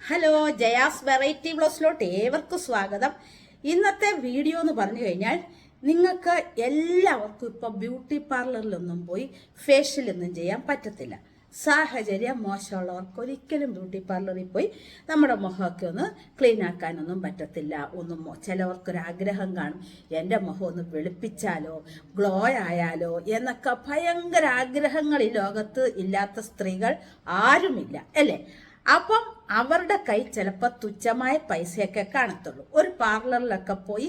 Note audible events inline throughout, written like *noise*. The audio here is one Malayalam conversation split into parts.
ഹലോ ജയാസ് വെറൈറ്റി ബ്ലോസിലോട്ട് ഏവർക്കും സ്വാഗതം. ഇന്നത്തെ വീഡിയോ എന്ന് പറഞ്ഞു കഴിഞ്ഞാൽ നിങ്ങൾക്ക് എല്ലാവർക്കും ഇപ്പോൾ ബ്യൂട്ടി പാർലറിലൊന്നും പോയി ഫേഷ്യലൊന്നും ചെയ്യാൻ പറ്റത്തില്ല. സാഹചര്യം മോശമുള്ളവർക്ക് ഒരിക്കലും ബ്യൂട്ടി പാർലറിൽ പോയി നമ്മുടെ മുഖമൊക്കെ ഒന്ന് ക്ലീൻ ആക്കാനൊന്നും പറ്റത്തില്ല. ഒന്നും ചിലവർക്കൊരാഗ്രഹം കാണും. എന്റെ മുഖം ഒന്ന് വെളുപ്പിച്ചാലോ ഗ്ലോ ആയാലോ എന്നൊക്കെ ഭയങ്കര ആഗ്രഹങ്ങൾ ഈ ലോകത്ത് ഇല്ലാത്ത സ്ത്രീകൾ ആരുമില്ല അല്ലേ? അപ്പം അവരുടെ കൈ ചിലപ്പോൾ തുച്ഛമായ പൈസയൊക്കെ കാണത്തുള്ളൂ. ഒരു പാർലറിലൊക്കെ പോയി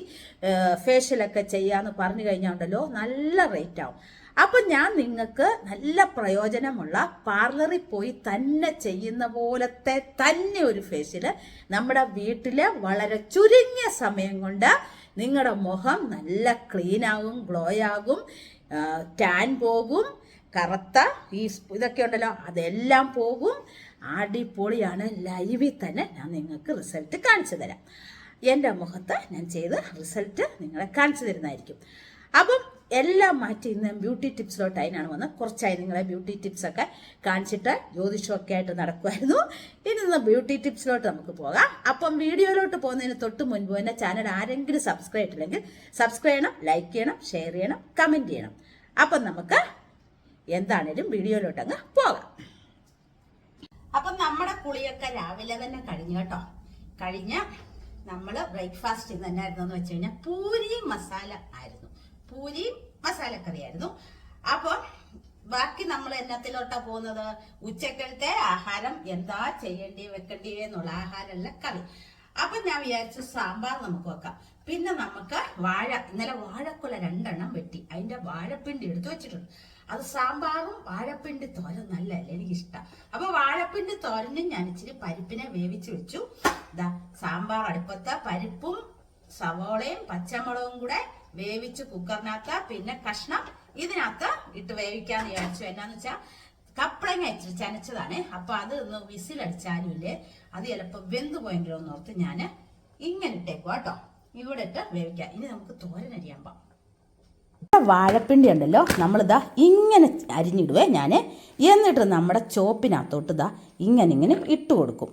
ഫേഷ്യലൊക്കെ ചെയ്യാന്ന് പറഞ്ഞു കഴിഞ്ഞാൽ ഉണ്ടല്ലോ നല്ല റേറ്റ് ആവും അപ്പം ഞാൻ നിങ്ങൾക്ക് നല്ല പ്രയോജനമുള്ള പാർലറിൽ പോയി തന്നെ ചെയ്യുന്ന പോലത്തെ തന്നെ ഒരു ഫേഷ്യൽ നമ്മുടെ വീട്ടിൽ വളരെ ചുരുങ്ങിയ സമയം കൊണ്ട് നിങ്ങളുടെ മുഖം നല്ല ക്ലീൻ ആകും ഗ്ലോ ആകും ടാൻ പോകും കറുത്ത ഈ ഇതൊക്കെ ഉണ്ടല്ലോ അതെല്ലാം പോകും. അടിപൊളിയാണ്. ലൈവിൽ തന്നെ ഞാൻ നിങ്ങൾക്ക് റിസൾട്ട് കാണിച്ചു തരാം. എന്റെ മുഖത്ത് ഞാൻ ചെയ്ത് റിസൾട്ട് നിങ്ങളെ കാണിച്ചു തരുന്നതായിരിക്കും. അപ്പം എല്ലാം മാറ്റി ഇന്ന് ബ്യൂട്ടി ടിപ്സിലോട്ട് അതിനാണ് വന്നത് കുറച്ചായി നിങ്ങളെ ബ്യൂട്ടി ടിപ്സൊക്കെ കാണിച്ചിട്ട് ജ്യോതിഷമൊക്കെ ആയിട്ട് നടക്കുമായിരുന്നു ഇനി ഇന്ന് ബ്യൂട്ടി ടിപ്സിലോട്ട് നമുക്ക് പോകാം. അപ്പം വീഡിയോയിലോട്ട് പോകുന്നതിന് തൊട്ട് മുൻപ് തന്നെ ചാനൽ ആരെങ്കിലും സബ്സ്ക്രൈബ് ചെയ്തില്ലെങ്കിൽ സബ്സ്ക്രൈബ് ചെയ്യണം ലൈക്ക് ചെയ്യണം ഷെയർ ചെയ്യണം കമന്റ് ചെയ്യണം. അപ്പം നമുക്ക് എന്താണേലും വീഡിയോയിലോട്ട് അങ്ങ് പോകാം. അപ്പം നമ്മുടെ കുളിയൊക്കെ രാവിലെ തന്നെ കഴിഞ്ഞു കേട്ടോ. കഴിഞ്ഞ നമ്മൾ ബ്രേക്ക്ഫാസ്റ്റ് ഇന്ന് എന്നായിരുന്നു എന്ന് വെച്ച് കഴിഞ്ഞാൽ പൂരിയും മസാല ആയിരുന്നു. പൂരിയും മസാലക്കറിയായിരുന്നു. അപ്പോൾ ബാക്കി നമ്മൾ എന്നത്തിലോട്ടാ പോകുന്നത്? ഉച്ചക്കലത്തെ ആഹാരം എന്താ ചെയ്യേണ്ടി വെക്കേണ്ടി എന്നുള്ള ആഹാരമല്ല കറി. അപ്പൊ ഞാൻ വിചാരിച്ചു സാമ്പാർ നമുക്ക് വെക്കാം. പിന്നെ നമുക്ക് വാഴ ഇന്നലെ വാഴക്കുല രണ്ടെണ്ണം വെട്ടി. അതിന്റെ വാഴപ്പിണ്ടി എടുത്തു വെച്ചിട്ടുണ്ട്. അത് സാമ്പാറും വാഴപ്പിണ്ടി തോരൻ നല്ലല്ലേ എനിക്കിഷ്ടം. അപ്പൊ വാഴപ്പിണ്ടി തോരനും ഞാൻ ഇച്ചിരി പരിപ്പിനെ വേവിച്ച് വെച്ചു. ഇതാ സാമ്പാർ അടുപ്പത്ത് പരിപ്പും സവോളയും പച്ചമുളകും കൂടെ വേവിച്ച് കുക്കറിനകത്ത് പിന്നെ കഷ്ണം ഇതിനകത്ത് ഇട്ട് വേവിക്കാന്ന് വിചാരിച്ചു. എന്നാന്ന് വെച്ചാൽ കപ്പളങ്ങ ഇച്ചിരി ചനച്ചതാണ്. അപ്പൊ അത് ഒന്ന് വിസിലടിച്ചാലും ഇല്ലേ അത് ചിലപ്പോ വെന്ത് പോയെങ്കിലോ എന്ന് ഓർത്ത് ഞാൻ ഇങ്ങനെ ഇട്ടേക്കും കേട്ടോ. ഇവിടെ ഇട്ട് വേവിക്കാം. ഇനി നമുക്ക് തോരൻ അരിയാൻ പോവാം. വാഴപ്പിണ്ടി ഉണ്ടല്ലോ നമ്മളിതാ ഇങ്ങനെ അരിഞ്ഞിടുവേ ഞാൻ എന്നിട്ട് നമ്മുടെ ചോപ്പിനകത്തോട്ട് ഇതാ ഇങ്ങനെ ഇങ്ങനെ ഇട്ട് കൊടുക്കും.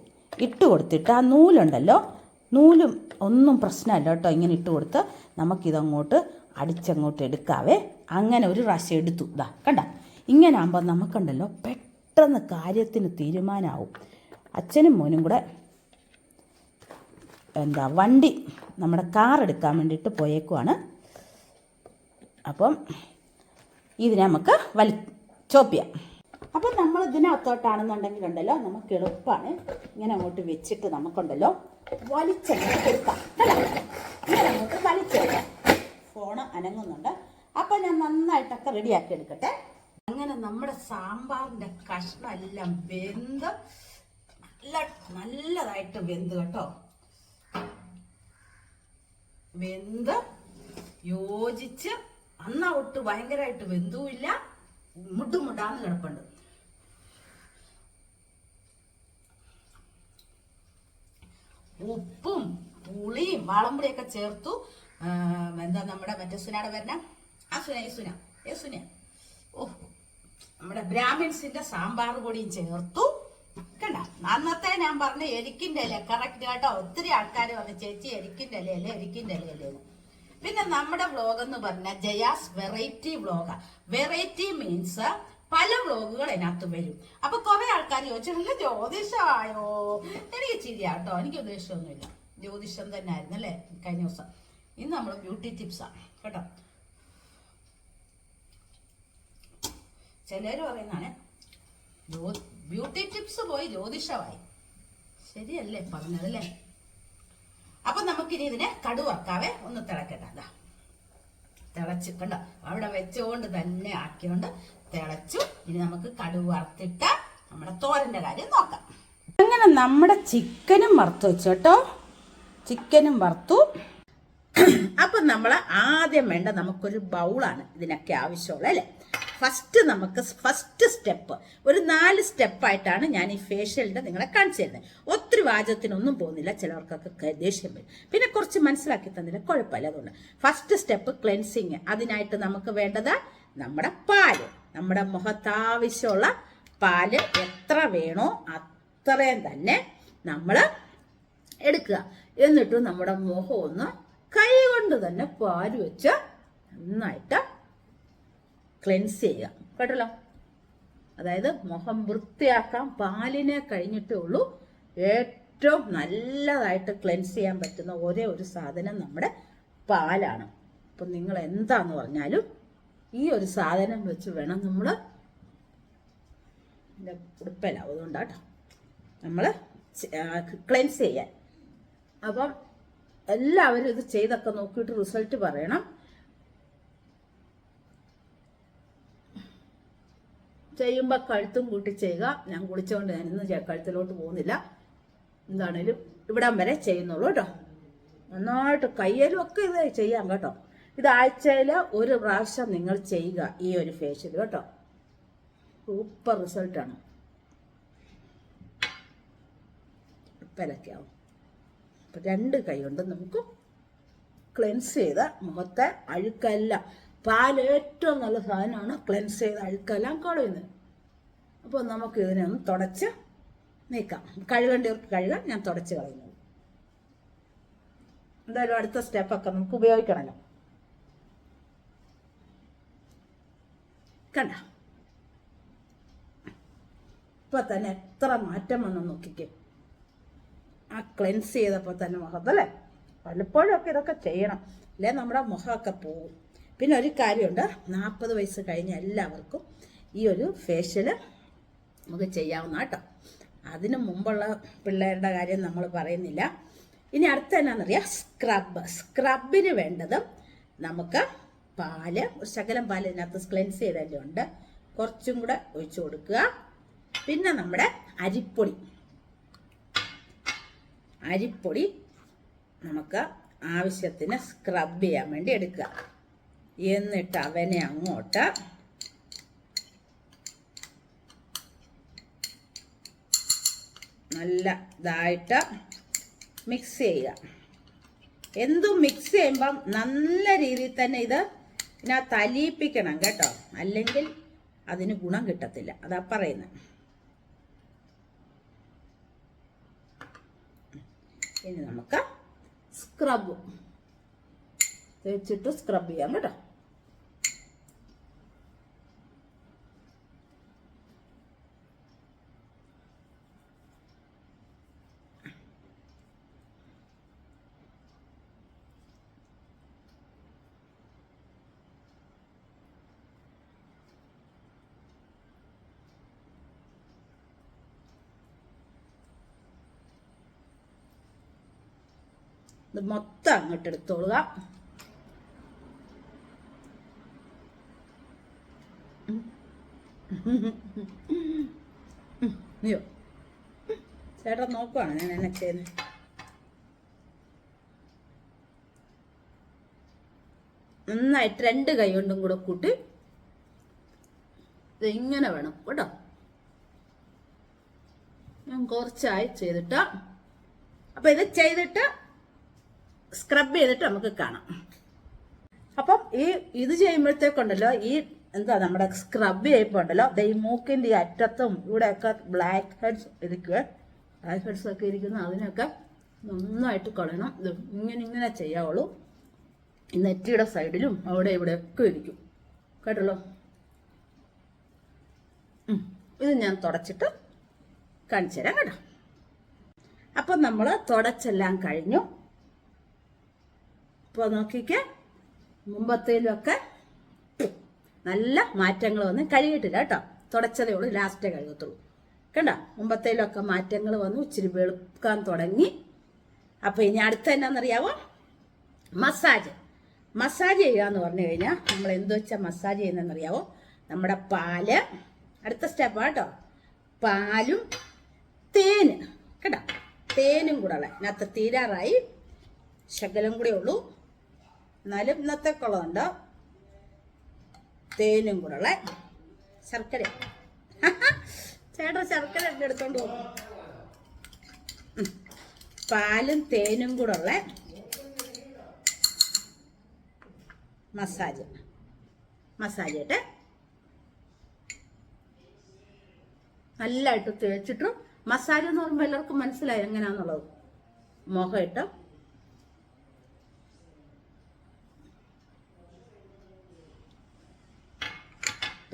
ഇട്ട് കൊടുത്തിട്ട് ആ നൂലുണ്ടല്ലോ നൂലും ഒന്നും പ്രശ്നമല്ല കേട്ടോ ഇങ്ങനെ ഇട്ട് കൊടുത്ത് നമുക്കിതങ്ങോട്ട് അടിച്ചങ്ങോട്ട് എടുക്കാവേ. അങ്ങനെ ഒരു പ്രാവശ്യം എടുത്തു ഇതാ കണ്ട. ഇങ്ങനെ ആകുമ്പോൾ നമുക്കുണ്ടല്ലോ പെട്ടെന്ന് കാര്യത്തിന് തീരുമാനമാവും അച്ഛനും മോനും കൂടെ എന്താ വണ്ടി നമ്മുടെ കാർ എടുക്കാൻ വേണ്ടിയിട്ട് പോയേക്കുവാണ്. അപ്പം ഇതിനെ നമുക്ക് വലി ചോപ്പ് അപ്പം നമ്മൾ ഇതിനകത്തോട്ടാണെന്നുണ്ടെങ്കിൽ ഉണ്ടല്ലോ നമുക്ക് എളുപ്പമാണ് ഇങ്ങനെ അങ്ങോട്ട് വെച്ചിട്ട് നമുക്കുണ്ടല്ലോ അങ്ങോട്ട് വലിച്ചെടുക്കാം. ഫോണ് അനങ്ങുന്നുണ്ട്. അപ്പം ഞാൻ നന്നായിട്ടൊക്കെ റെഡിയാക്കി എടുക്കട്ടെ. അങ്ങനെ നമ്മുടെ സാമ്പാറിന്റെ കഷ്ണം എല്ലാം വെന്ത് നല്ല നല്ലതായിട്ട് വെന്ത് കേട്ടോ. വെന്ത് യോജിച്ച് അന്ന ഒട്ട് ഭയങ്കരമായിട്ട് വെന്തുമില്ല മുട്ടുമുട്ടാന്ന് കിടപ്പുണ്ട്. ഉപ്പും പുളിയും വാളമ്പുളിയൊക്കെ ചേർത്തു എന്താ നമ്മുടെ മറ്റേ സുനയുടെ വരണ ആ സുന ഈ സുന ഏ സുന. ഓ നമ്മുടെ ബ്രാഹ്മിൻസിന്റെ സാമ്പാർ പൊടിയും ചേർത്തു. കണ്ട അന്നത്തെ ഞാൻ പറഞ്ഞ എരിക്കിന്റെ ഇല കറക്റ്റ് കേട്ടോ? ഒത്തിരി ആൾക്കാർ വന്ന് ചേച്ചി എരിക്കിന്റെ ഇലയല്ലേ എരിക്കിന്റെ അല്ലേ എന്ന്. പിന്നെ നമ്മുടെ വ്ലോഗ് എന്ന് പറഞ്ഞാൽ ജയാസ് വെറൈറ്റി വ്ലോഗാ വെറൈറ്റി മീൻസ് പല വ്ലോഗുകൾ അതിനകത്ത് വരും. അപ്പൊ കുറെ ആൾക്കാർ ചോദിച്ചിട്ടില്ല ജ്യോതിഷമായോ എനിക്ക് ചിരിയാട്ടോ. എനിക്ക് ഉദ്ദേശമൊന്നുമില്ല ജ്യോതിഷം തന്നെ ആയിരുന്നു അല്ലേ കഴിഞ്ഞ ദിവസം. ഇന്ന് നമ്മൾ ബ്യൂട്ടി ടിപ്സാ കേട്ടോ? ചിലർ പറയുന്നതാണ് ബ്യൂട്ടി ടിപ്സ് പോയി ജ്യോതിഷമായി. ശരിയല്ലേ പറഞ്ഞതല്ലേ അപ്പൊ നമുക്കിനി ഇതിനെ കടുവറക്കാവേ ഒന്ന് തിളക്കട്ടെ. തിളച്ച് അവിടെ വെച്ചുകൊണ്ട് തന്നെ ആക്കിയോണ്ട് തിളച്ചു. ഇനി നമുക്ക് കടുവ് വറുത്തിട്ട് നമ്മുടെ തോരന്റെ കാര്യം നോക്കാം. അങ്ങനെ നമ്മുടെ ചിക്കനും വറുത്തു വെച്ചു കേട്ടോ. ചിക്കനും വറുത്തു. അപ്പം നമ്മൾ ആദ്യം വേണ്ട നമുക്കൊരു ബൗളാണ് ഇതിനൊക്കെ ആവശ്യമുള്ള അല്ലേ? ഫസ്റ്റ് നമുക്ക് ഫസ്റ്റ് സ്റ്റെപ്പ് ഒരു നാല് സ്റ്റെപ്പായിട്ടാണ് ഞാൻ ഈ ഫേഷ്യലിന്റെ നിങ്ങളെ കാണിച്ചു തരുന്നത്. ഒത്തിരി വാചകത്തിനൊന്നും പോകുന്നില്ല ചിലവർക്കൊക്കെ ദേഷ്യം വരും. പിന്നെ കുറച്ച് മനസ്സിലാക്കി തന്നില്ല കുഴപ്പമില്ല അതുകൊണ്ട്. ഫസ്റ്റ് സ്റ്റെപ്പ് ക്ലെൻസിങ് അതിനായിട്ട് നമുക്ക് വേണ്ടത് നമ്മുടെ പാൽ. നമ്മുടെ മുഖത്താവശ്യമുള്ള പാൽ എത്ര വേണോ അത്രയും തന്നെ നമ്മൾ എടുക്കുക. എന്നിട്ട് നമ്മുടെ മുഖം ഒന്ന് കൈ കൊണ്ട് തന്നെ പാൽ വെച്ച് നന്നായിട്ട് ക്ലെൻസ് ചെയ്യുക. കേട്ടല്ലോ? അതായത് മുഖം വൃത്തിയാക്കാൻ പാലിനെ കഴിഞ്ഞിട്ടേ ഉള്ളൂ. ഏറ്റവും നല്ലതായിട്ട് ക്ലെൻസ് ചെയ്യാൻ പറ്റുന്ന ഒരേ ഒരു സാധനം നമ്മുടെ പാലാണ്. അപ്പം നിങ്ങൾ എന്താന്ന് പറഞ്ഞാലും ഈ ഒരു സാധനം വെച്ച് വേണം നമ്മൾ എന്റെ അതുകൊണ്ടാട്ടോ നമ്മൾ ക്ലെൻസ് ചെയ്യാൻ. അപ്പം എല്ലാവരും ഇത് ചെയ്തൊക്കെ നോക്കിയിട്ട് റിസൾട്ട് പറയണം. ചെയ്യുമ്പോൾ കഴുത്തും കൂട്ടി ചെയ്യുക. ഞാൻ കുളിച്ചുകൊണ്ട് ഞാനൊന്നും കഴുത്തിലോട്ട് പോകുന്നില്ല. എന്താണേലും ഇവിടം വരെ ചെയ്യുന്നുള്ളൂ കേട്ടോ. നന്നായിട്ട് കയ്യലും ഒക്കെ ഇത് ചെയ്യാം കേട്ടോ. ഇത് ആഴ്ചയിൽ ഒരു പ്രാവശ്യം നിങ്ങൾ ചെയ്യുക ഈ ഒരു ഫേഷ്യൽ കേട്ടോ. സൂപ്പർ റിസൾട്ടാണ് ഇപ്പലൊക്കെയാവും അപ്പം രണ്ട് കൈ കൊണ്ട് നമുക്ക് ക്ലെൻസ് ചെയ്ത മുഖത്തെ അഴുക്കല്ല പാൽ ഏറ്റവും നല്ല സാധനമാണ് ക്ലെൻസ് ചെയ്ത് അഴുക്കെല്ലാം കളയുന്നത് അപ്പോൾ നമുക്ക് ഇതിനൊന്ന് തുടച്ച് നീക്കാം. കഴുകേണ്ടവർക്ക് കഴുകാൻ ഞാൻ തുടച്ച് കളയുന്നു എന്തായാലും അടുത്ത സ്റ്റെപ്പൊക്കെ നമുക്ക് ഉപയോഗിക്കണമല്ലോ കണ്ട? ഇപ്പൊ തന്നെ എത്ര മാറ്റം വന്നു നോക്കിക്കേ. ആ ക്ലെൻസ് ചെയ്തപ്പോൾ തന്നെ മുഖത്തല്ലേ പലപ്പോഴും ഒക്കെ ഇതൊക്കെ ചെയ്യണം. അല്ലേ? നമ്മുടെ മുഖമൊക്കെ പോകും പിന്നെ ഒരു കാര്യമുണ്ട്. നാൽപ്പത് വയസ്സ് കഴിഞ്ഞ എല്ലാവർക്കും ഈ ഒരു ഫേഷ്യൽ നമുക്ക് ചെയ്യാവുന്ന കേട്ടോ. അതിന് മുമ്പുള്ള പിള്ളേരുടെ കാര്യം നമ്മൾ പറയുന്നില്ല. ഇനി അടുത്ത എന്നാണെന്നറിയാം സ്ക്രബ് സ്ക്രബിന് വേണ്ടത് നമുക്ക് പാൽ ഒരു ശകലം പാൽ ഇതിനകത്ത് ക്ലെൻസ് ചെയ്തല്ലേ ഉണ്ട് കുറച്ചും കൂടെ ഒഴിച്ചു കൊടുക്കുക. പിന്നെ നമ്മുടെ അരിപ്പൊടി. അരിപ്പൊടി നമുക്ക് ആവശ്യത്തിന് സ്ക്രബ് ചെയ്യാൻ വേണ്ടി എടുക്കുക. എന്നിട്ട് അവനെ അങ്ങോട്ട് നല്ല ഇതായിട്ട് മിക്സ് ചെയ്യുക. എന്തും മിക്സ് ചെയ്യുമ്പം നല്ല രീതിയിൽ തന്നെ ഇത് പിന്നെ തലിയിപ്പിക്കണം കേട്ടോ. അല്ലെങ്കിൽ അതിന് ഗുണം കിട്ടത്തില്ല. അതാ പറയുന്നത്. ഇനി നമുക്ക് സ്ക്രബ് തേച്ചിട്ട് സ്ക്രബ് ചെയ്യാം കേട്ടോ. ഇത് മൊത്തം അങ്ങോട്ട് എടുത്തോളുക. അയ്യോ. ചേട്ടാ നോക്കുവാണ് ഞാൻ എന്നെ ചെയ്യുന്നത് നന്നായിട്ട് രണ്ട് കൈ കൊണ്ടും കൂടെ കൂട്ടി ഇങ്ങനെ വേണം കേട്ടോ. ഞാൻ കുറച്ചായി ചെയ്തിട്ട്. അപ്പൊ ഇത് ചെയ്തിട്ട് സ്ക്രബ് ചെയ്തിട്ട് നമുക്ക് കാണാം. അപ്പം ഈ ഇത് ചെയ്യുമ്പോഴത്തേക്കുണ്ടല്ലോ ഈ എന്താ നമ്മുടെ സ്ക്രബ് ചെയ്യുമ്പോൾ ഉണ്ടല്ലോ ഈ മൂക്കിന്റെ ഈ അറ്റത്തും ഇവിടെയൊക്കെ ബ്ലാക്ക് ഹെഡ്സ് ഇരിക്കുക ബ്ലാക്ക് ഹെഡ്സ് ഒക്കെ ഇരിക്കുന്ന അതിനൊക്കെ നന്നായിട്ട് കളയണം ഇങ്ങനെ ഇങ്ങനെ ചെയ്യാവുള്ളൂ. നെറ്റിയുടെ സൈഡിലും അവിടെ ഇവിടെ ഒക്കെ ഇരിക്കും. കേട്ടല്ലോ? ഇത് ഞാൻ തുടച്ചിട്ട് കാണിച്ചു തരാം കേട്ടോ. അപ്പം നമ്മൾ തുടച്ചെല്ലാം കഴിഞ്ഞു. ഇപ്പോൾ നോക്കിക്കേ. മുമ്പത്തേലൊക്കെ നല്ല മാറ്റങ്ങൾ വന്ന് കഴുകിയിട്ടില്ല കേട്ടോ. തുടച്ചതേ ഉള്ളൂ ലാസ്റ്റേ കഴുകത്തുള്ളൂ കണ്ട? മുമ്പത്തേലൊക്കെ മാറ്റങ്ങൾ വന്നു ഇച്ചിരി വെളുക്കാൻ തുടങ്ങി. അപ്പോൾ ഇനി അടുത്ത എന്നാണെന്നറിയാവോ മസാജ്. മസാജ് ചെയ്യുക എന്ന് പറഞ്ഞു കഴിഞ്ഞാൽ നമ്മൾ എന്ത് വെച്ചാൽ മസാജ് ചെയ്യുന്നതെന്നറിയാവോ? നമ്മുടെ പാൽ. അടുത്ത സ്റ്റെപ്പ് കേട്ടോ. പാലും തേന്. കേട്ടോ തേനും കൂടെ ഉള്ള. ഇതിനകത്ത് തീരാറായി. ശകലം കൂടെ ഉള്ളൂ. എന്നാലും ഇന്നത്തേക്കുള്ളതുണ്ട് തേനും കൂടെ ഉള്ള. ശർക്കര. *laughs* ചേട്ടാ ശർക്കര ഒക്കെ എടുത്തോണ്ട് പോകും പാലും തേനും കൂടെ ഉള്ള. മസാജ്. മസാജ് ആയിട്ട്. നല്ലതായിട്ട് തേച്ചിട്ടും മസാജ് എന്ന് പറയുമ്പോൾ എല്ലാവർക്കും മനസ്സിലായി എങ്ങനെയാന്നുള്ളത്. മുഖം ഇട്ട്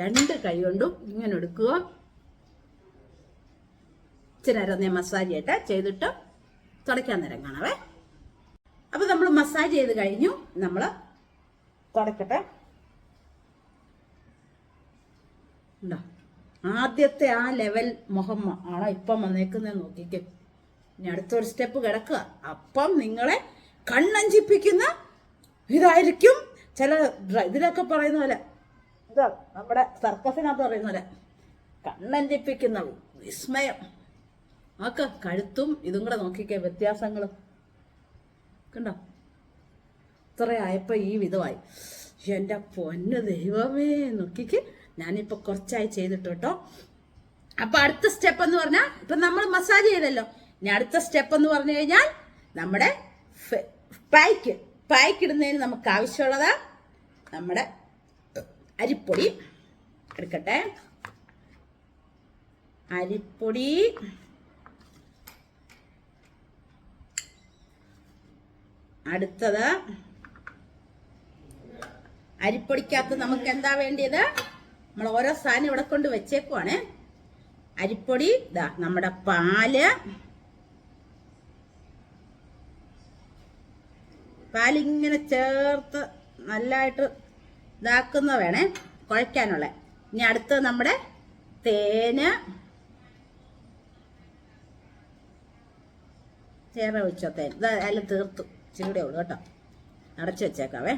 രണ്ട് കൈ കൊണ്ടും ഇങ്ങനെ എടുക്കുക. ഇച്ചിരി നേരം മസാജ് ചെയ്യട്ടെ. ചെയ്തിട്ട് തുടയ്ക്കാൻ നേരം കാണാവേ. അപ്പൊ നമ്മൾ മസാജ് ചെയ്ത് കഴിഞ്ഞു. നമ്മൾ തുടക്കട്ടെ. ഉണ്ടോ? ആദ്യത്തെ ആ ലെവൽ മുഖം ആണോ ഇപ്പം വന്നേക്കുന്നത് നോക്കിക്കേ. ഇനി അടുത്തൊരു സ്റ്റെപ്പ് കിടക്കുക. അപ്പം നിങ്ങളെ കണ്ണഞ്ചിപ്പിക്കുന്ന ഇതായിരിക്കും ചില ഇതിലൊക്കെ പറയുന്ന പോലെ ഇതാ നമ്മുടെ സർക്കസിനകത്ത് പറയുന്ന പോലെ കണ്ണഞ്ചിപ്പിക്കുന്ന വിസ്മയം. നോക്ക് കഴുത്തും ഇതും കൂടെ നോക്കിക്കേ വ്യത്യാസങ്ങളും. കണ്ടോ? ഇത്രയായപ്പോൾ ഈ വിധമായി. എന്റെ പൊന്ന് ദൈവമേ നോക്കിക്ക്. ഞാനിപ്പോൾ കുറച്ചായി ചെയ്തിട്ട് കേട്ടോ. അപ്പൊ അടുത്ത സ്റ്റെപ്പ് എന്ന് പറഞ്ഞാൽ ഇപ്പൊ നമ്മൾ മസാജ് ചെയ്തല്ലോ ഇനി അടുത്ത സ്റ്റെപ്പ് എന്ന് പറഞ്ഞു കഴിഞ്ഞാൽ നമ്മുടെ പായ്ക്ക് പായ്ക്ക് ഇടുന്നതിന് നമുക്ക് ആവശ്യമുള്ളത് നമ്മുടെ അരിപ്പൊടി എടുക്കട്ടെ. അരിപ്പൊടി. അടുത്തത് അരിപ്പൊടിക്കകത്ത് നമുക്ക് എന്താ വേണ്ടിയത്? നമ്മൾ ഓരോ സാധനം ഇവിടെ കൊണ്ട് വെച്ചേക്കുവാണ്. അരിപ്പൊടി ഇതാ നമ്മുടെ പാൽ. പാലിങ്ങനെ ചേർത്ത് നല്ലതായിട്ട് ഇതാക്കുന്ന വേണേ കുഴയ്ക്കാനുള്ള. ഇനി അടുത്ത് നമ്മുടെ തേന്. ചേർന്ന് വെച്ചോ തേൻ. അതിൽ തീർത്തു. ഇച്ചിരി ഉള്ളൂ കേട്ടോ. അടച്ചു വെച്ചേക്കാവേ.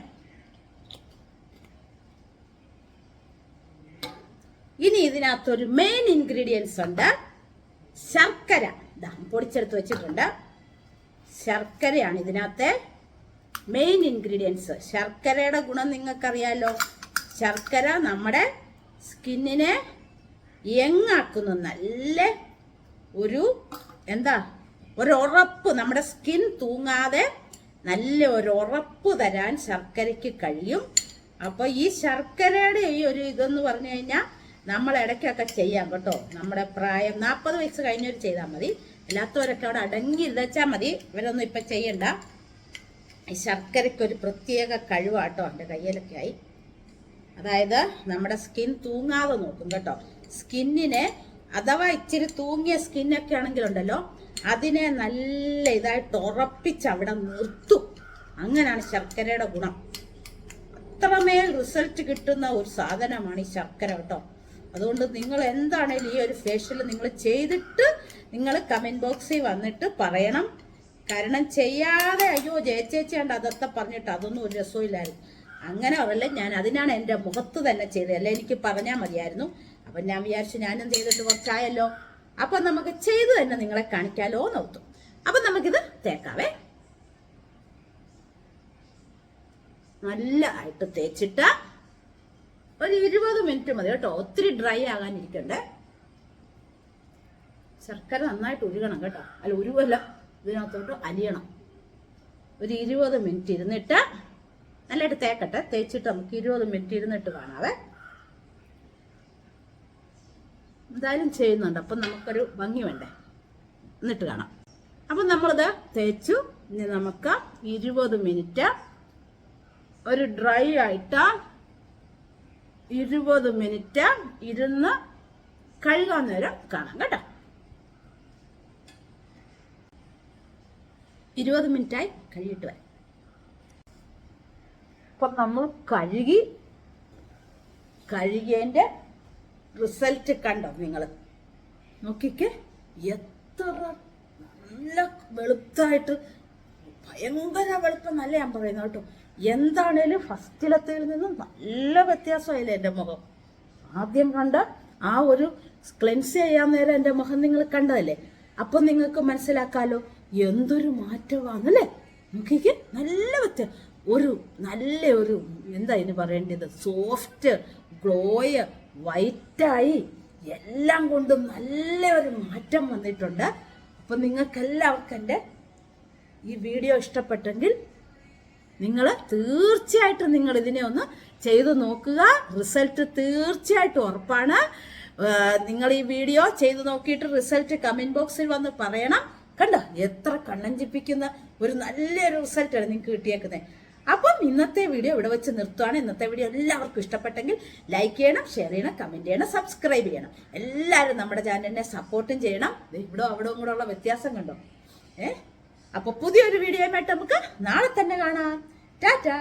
ഇനി ഇതിനകത്തൊരു മെയിൻ ഇൻഗ്രീഡിയൻസ് ഉണ്ട്. ശർക്കര. പൊടിച്ചെടുത്ത് വെച്ചിട്ടുണ്ട്. ശർക്കരയാണ് ഇതിനകത്തെ മെയിൻ ഇൻഗ്രീഡിയൻസ് ശർക്കരയുടെ ഗുണം നിങ്ങൾക്കറിയാലോ? ശർക്കര നമ്മുടെ സ്കിന്നിനെ യങ്ങാക്കുന്നു. നല്ല ഒരു എന്താ? ഒരു ഉറപ്പ് നമ്മുടെ സ്കിൻ തൂങ്ങാതെ നല്ല ഒരു ഉറപ്പ് തരാൻ ശർക്കരയ്ക്ക് കഴിയും. അപ്പോൾ ഈ ശർക്കരയുടെ ഈ ഒരു ഇതെന്ന് പറഞ്ഞു കഴിഞ്ഞാൽ നമ്മൾ ഇടയ്ക്കൊക്കെ ചെയ്യാം കേട്ടോ. നമ്മുടെ പ്രായം നാൽപ്പത് വയസ്സ് കഴിഞ്ഞവർ ചെയ്താൽ മതി. അല്ലാത്തവരൊക്കെ അവിടെ അടങ്ങി ഇരുതച്ചാൽ മതി. ഇവരൊന്നും ഇപ്പം ചെയ്യണ്ട. ഈ ശർക്കരയ്ക്ക് ഒരു പ്രത്യേക കഴിവാട്ടോ എന്റെ കയ്യിലൊക്കെ ആയി അതായത് നമ്മുടെ സ്കിൻ തൂങ്ങാതെ നോക്കും കേട്ടോ. സ്കിന്നിനെ അഥവാ ഇച്ചിരി തൂങ്ങിയ സ്കിന്നൊക്കെ ആണെങ്കിലുണ്ടല്ലോ അതിനെ നല്ല ഇതായിട്ട് ഉറപ്പിച്ച് അവിടെ നിർത്തും. അങ്ങനെയാണ് ശർക്കരയുടെ ഗുണം. അത്രമേൽ റിസൾട്ട് കിട്ടുന്ന ഒരു സാധനമാണ് ഈ ശർക്കര കേട്ടോ. അതുകൊണ്ട് നിങ്ങൾ എന്താണേലും ഈ ഒരു ഫേഷ്യൽ നിങ്ങൾ ചെയ്തിട്ട് നിങ്ങൾ കമന്റ് ബോക്സിൽ വന്നിട്ട് പറയണം. കാരണം ചെയ്യാതെ അയ്യോ ജയച്ചേച്ചിയാണ്ട് അതൊക്കെ പറഞ്ഞിട്ട് അതൊന്നും ഒരു രസമില്ലായിരുന്നു അങ്ങനെ അവളെ ഞാൻ അതിനാണ് എന്റെ മുഖത്ത് തന്നെ ചെയ്തത്. അല്ലെ എനിക്ക് പറഞ്ഞാൽ മതിയായിരുന്നു. അപ്പം ഞാൻ വിചാരിച്ചു ഞാനും ചെയ്തിട്ട് കുറച്ചായല്ലോ? അപ്പം നമുക്ക് ചെയ്തു തന്നെ നിങ്ങളെ കാണിക്കാലോ നോർത്തു അപ്പം നമുക്കിത് തേക്കാവേ. നല്ലതായിട്ട് തേച്ചിട്ട് ഒരു ഇരുപത് മിനിറ്റ് മതി കേട്ടോ. ഒത്തിരി ഡ്രൈ ആകാനിരിക്കണ്ടേ. ശർക്കര നന്നായിട്ട് ഉരുകണം കേട്ടോ. അല്ല ഉരുവല്ല. ഇതിനകത്തോട്ട് അലിയണം ഒരു ഇരുപത് മിനിറ്റ് ഇരുന്നിട്ട് നല്ലതായിട്ട് തേക്കട്ടെ. തേച്ചിട്ട് നമുക്ക് ഇരുപത് മിനിറ്റ് ഇരുന്നിട്ട് കാണാവേ. എന്തായാലും ചെയ്യുന്നുണ്ട്. അപ്പം നമുക്കൊരു ഭംഗി വേണ്ടേ? എന്നിട്ട് കാണാം. അപ്പം നമ്മളിത് തേച്ചു. ഇനി നമുക്ക് ഇരുപത് മിനിറ്റ് ഒരു ഡ്രൈ ആയിട്ട് ഇരുപത് മിനിറ്റ് ഇരുന്ന് കഴുകാൻ നേരം കാണാം കേട്ടോ. ഇരുപത് മിനിറ്റായി കഴിയിട്ട് വരാം. അപ്പം നമ്മൾ കഴുകി കഴുകിയതിന്റെ റിസൾട്ട് കണ്ടോ നിങ്ങൾ? നോക്കിക്കേ എത്ര നല്ല വെളുത്തായിട്ട് ഭയങ്കര വെളുപ്പം നല്ല ഞാൻ പറയുന്നത് കേട്ടോ. എന്താണേലും ഫസ്റ്റിലത്തേൽ നിന്നും നല്ല വ്യത്യാസമായില്ലേ എന്റെ മുഖം? ആദ്യം കണ്ട ആ ഒരു ക്ലെൻസ് ചെയ്യാൻ നേരം എന്റെ മുഖം നിങ്ങൾ കണ്ടതല്ലേ? അപ്പം നിങ്ങൾക്ക് മനസ്സിലാക്കാലോ എന്തൊരു മാറ്റമാണല്ലേ? നോക്കിക്ക് നല്ല വ്യത്യാസം ഒരു നല്ല ഒരു എന്താ ഇതിന് പറയേണ്ടത്? സോഫ്റ്റ് ഗ്ലോയ് വൈറ്റായി എല്ലാം കൊണ്ടും നല്ല ഒരു മാറ്റം വന്നിട്ടുണ്ട്. അപ്പം നിങ്ങൾക്ക് എല്ലാവർക്കും എന്റെ ഈ വീഡിയോ ഇഷ്ടപ്പെട്ടെങ്കിൽ നിങ്ങൾ തീർച്ചയായിട്ടും നിങ്ങൾ ഇതിനെ ഒന്ന് ചെയ്തു നോക്കുക. റിസൾട്ട് തീർച്ചയായിട്ടും ഉറപ്പാണ്. നിങ്ങൾ ഈ വീഡിയോ ചെയ്തു നോക്കിയിട്ട് റിസൾട്ട് കമന്റ് ബോക്സിൽ വന്ന് പറയണം. കണ്ടോ? എത്ര കണ്ണഞ്ചിപ്പിക്കുന്ന ഒരു നല്ലൊരു റിസൾട്ടാണ് നിങ്ങൾക്ക് കിട്ടിയേക്കുന്നത് അപ്പം ഇന്നത്തെ വീഡിയോ ഇവിടെ വെച്ച് നിർത്തുവാണ്. ഇന്നത്തെ വീഡിയോ എല്ലാവർക്കും ഇഷ്ടപ്പെട്ടെങ്കിൽ ലൈക്ക് ചെയ്യണം ഷെയർ ചെയ്യണം കമന്റ് ചെയ്യണം സബ്സ്ക്രൈബ് ചെയ്യണം. എല്ലാവരും നമ്മുടെ ചാനലിനെ സപ്പോർട്ടും ചെയ്യണം. ഇവിടെ അവിടെ കൂടെ ഉള്ള വ്യത്യാസം കണ്ടോ? ഏ? അപ്പൊ പുതിയൊരു ആയിട്ട് നമുക്ക് നാളെ തന്നെ കാണാം. ടാറ്റാ.